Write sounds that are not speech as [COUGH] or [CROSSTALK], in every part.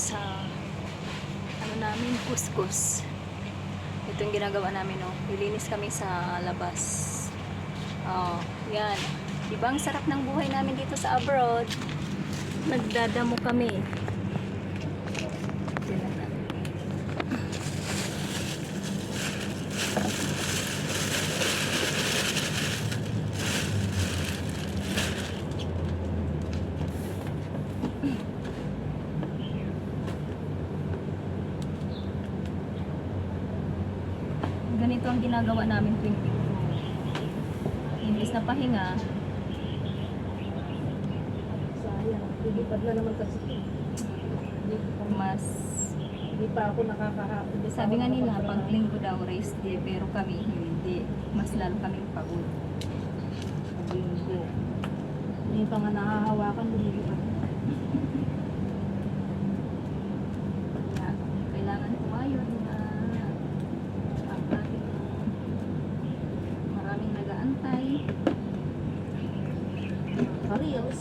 sa ano namin, kuskus. Ito yung ginagawa namin, no. Lilinis kami sa labas. Oh, yan. Di ba ang sarap ng buhay namin dito sa abroad? Nagdadamo kami. Ganito ang ginagawa namin tuwing linggo. Imbis na pahinga, Sayang, lilipad na naman kasi. Mas Hindi pa ako nakakahapon. Sabi nga nila, pag linggo daw rest day, pero kami hindi. Mas lalo kaming pagod. Pag linggo. Hindi pa nga nahahawakan, lilipad na. Kaya kailangan kumayon na ang ating maraming nag-aantay. Ka-reels.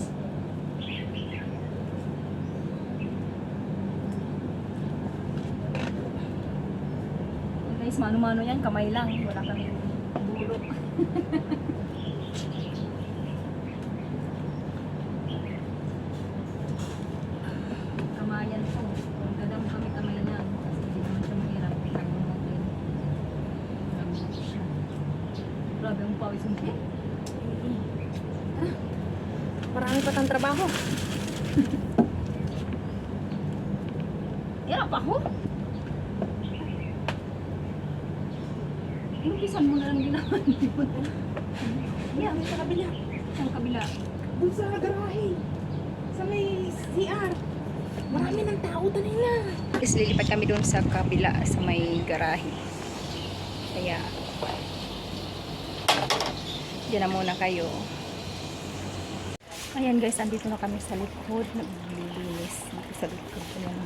Guys, mano-mano yan, kamay lang. Wala kaming dulo. [LAUGHS] Kamayan to. Kung dadam kami kamay lang. Kasi hindi naman siya mahirap. Kaya natin. Grabe na siya. Grabe ang pawis mo. Eh, [LAUGHS] Marami pa tang trabaho. [LAUGHS] Hirap ako. Umpisan mo na lang ginawa niyo. Yeah, may sa kabila. Ang kabila. Doon sa garahe. Sa may CR. Marami ng tao ta nila. Is lilipat kami doon sa kabila sa may garahe. Kaya Diyan na muna kayo. Ayan guys, andito na kami sa likod. Naglilinis dito sa likod. Ayan.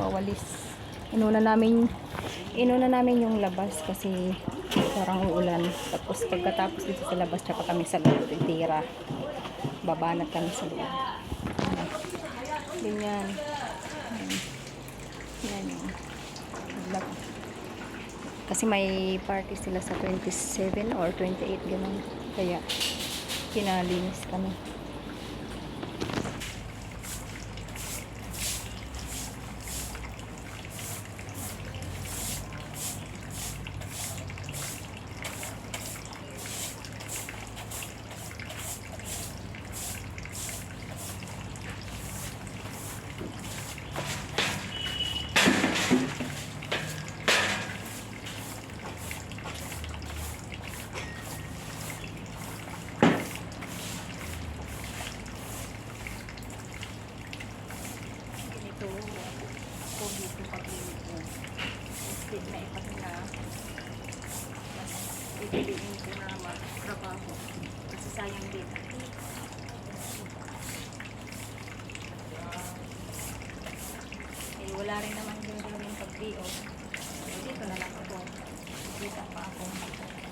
Wawalis. Inuna namin inuna namin yung labas kasi parang uulan. Tapos pagkatapos dito sa labas, tsaka kami sa loob. Titira. Babanat kami sa loob. Ganyan. Yan yung. Kasi may party sila sa 27 or 28 ganun. Kaya pinalinis kami. Ako dito pag ko. Instead na ipahinga, mas pipiliin ko na magtrabaho. Kasi sayang din. Eh, wala rin naman yung gawin pag day off. Eh, Dito na lang ako. Dito pa ako.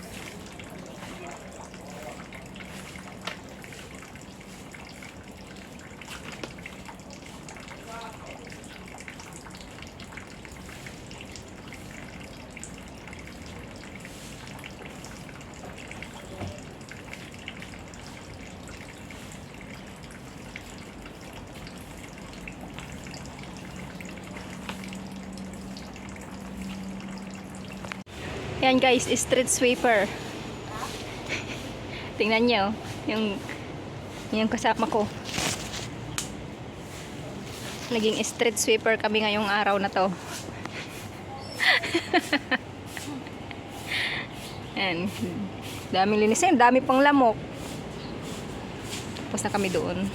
Yan guys, street sweeper. [LAUGHS] Tingnan nyo, yung, yung kasama ko. Naging street sweeper kami ngayong araw na to. [LAUGHS] Yan. Daming linisin, dami pang lamok. Tapos na kami doon.